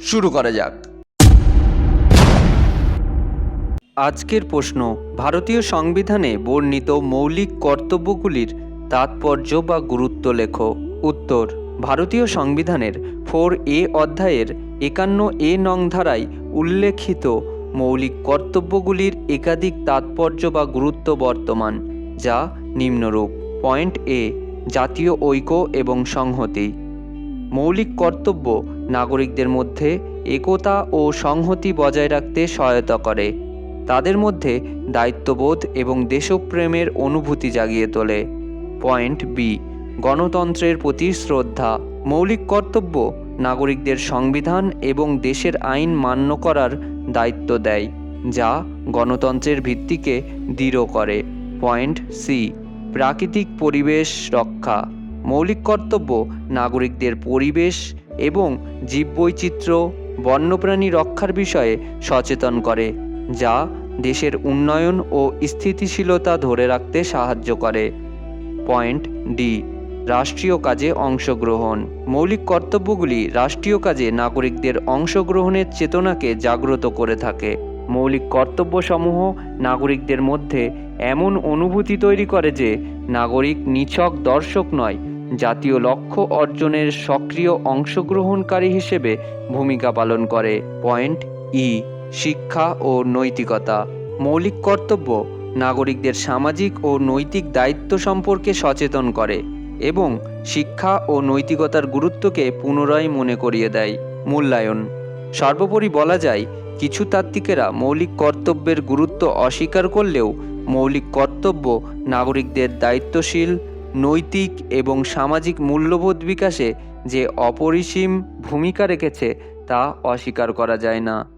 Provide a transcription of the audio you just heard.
শুরু করা যাক। আজকের প্রশ্ন, ভারতীয় সংবিধানে বর্ণিত মৌলিক কর্তব্যগুলির তাৎপর্য বা গুরুত্ব লেখো। উত্তর, ভারতীয় সংবিধানের ফোর এ অধ্যায়ের একান্ন এ নং ধারায় উল্লেখিত মৌলিক কর্তব্যগুলির একাধিক তাৎপর্য বা গুরুত্ব বর্তমান, যা নিম্নরূপ। পয়েন্ট এ, জাতীয় ঐক্য এবং সংহতি। মৌলিক কর্তব্য নাগরিকদের মধ্যে একতা ও সংহতি বজায় রাখতে সহায়তা করে। তাদের মধ্যে দায়িত্ববোধ এবং দেশপ্রেমের অনুভূতি জাগিয়ে তোলে। পয়েন্ট বি গণতন্ত্রের প্রতি শ্রদ্ধা। মৌলিক কর্তব্য, নাগরিকদের সংবিধান এবং দেশের আইন মান্য করার দায়িত্ব দেয়, যা গণতন্ত্রের ভিত্তিকে দৃঢ় করে। পয়েন্ট সি প্রাকৃতিক পরিবেশ রক্ষা। মৌলিক কর্তব্য, নাগরিকদের পরিবেশ এবং জীববৈচিত্র্য, বন্যপ্রাণী রক্ষার বিষয়ে সচেতন করে, যা দেশের উন্নয়ন ও স্থিতিশীলতা ধরে রাখতে সাহায্য করে। পয়েন্ট ডি রাষ্ট্রীয় কাজে অংশগ্রহণ। মৌলিক কর্তব্যগুলি রাষ্ট্রীয় কাজে নাগরিকদের অংশগ্রহণের চেতনাকে জাগ্রত করে থাকে। মৌলিক কর্তব্যসমূহ নাগরিকদের মধ্যে এমন অনুভূতি তৈরি করে যে, নাগরিক নিছক দর্শক নয় জাতীয় লক্ষ্য অর্জনের সক্রিয় অংশগ্রহণকারী হিসেবে ভূমিকা পালন করে। পয়েন্ট ই শিক্ষা ও নৈতিকতা। মৌলিক কর্তব্য নাগরিকদের সামাজিক ও নৈতিক দায়িত্ব সম্পর্কে সচেতন করে এবং শিক্ষা ও নৈতিকতার গুরুত্বকে পুনরায় মনে করিয়ে দেয়। মূল্যায়ন। সর্বোপরি বলা যায়, কিছু তাত্ত্বিকেরা মৌলিক কর্তব্যের গুরুত্ব অস্বীকার করলেও মৌলিক কর্তব্য নাগরিকদের দায়িত্বশীল নৈতিক এবং সামাজিক মূল্যবোধ বিকাশে যে অপরিসীম ভূমিকা রেখেছে তা অস্বীকার করা যায় না।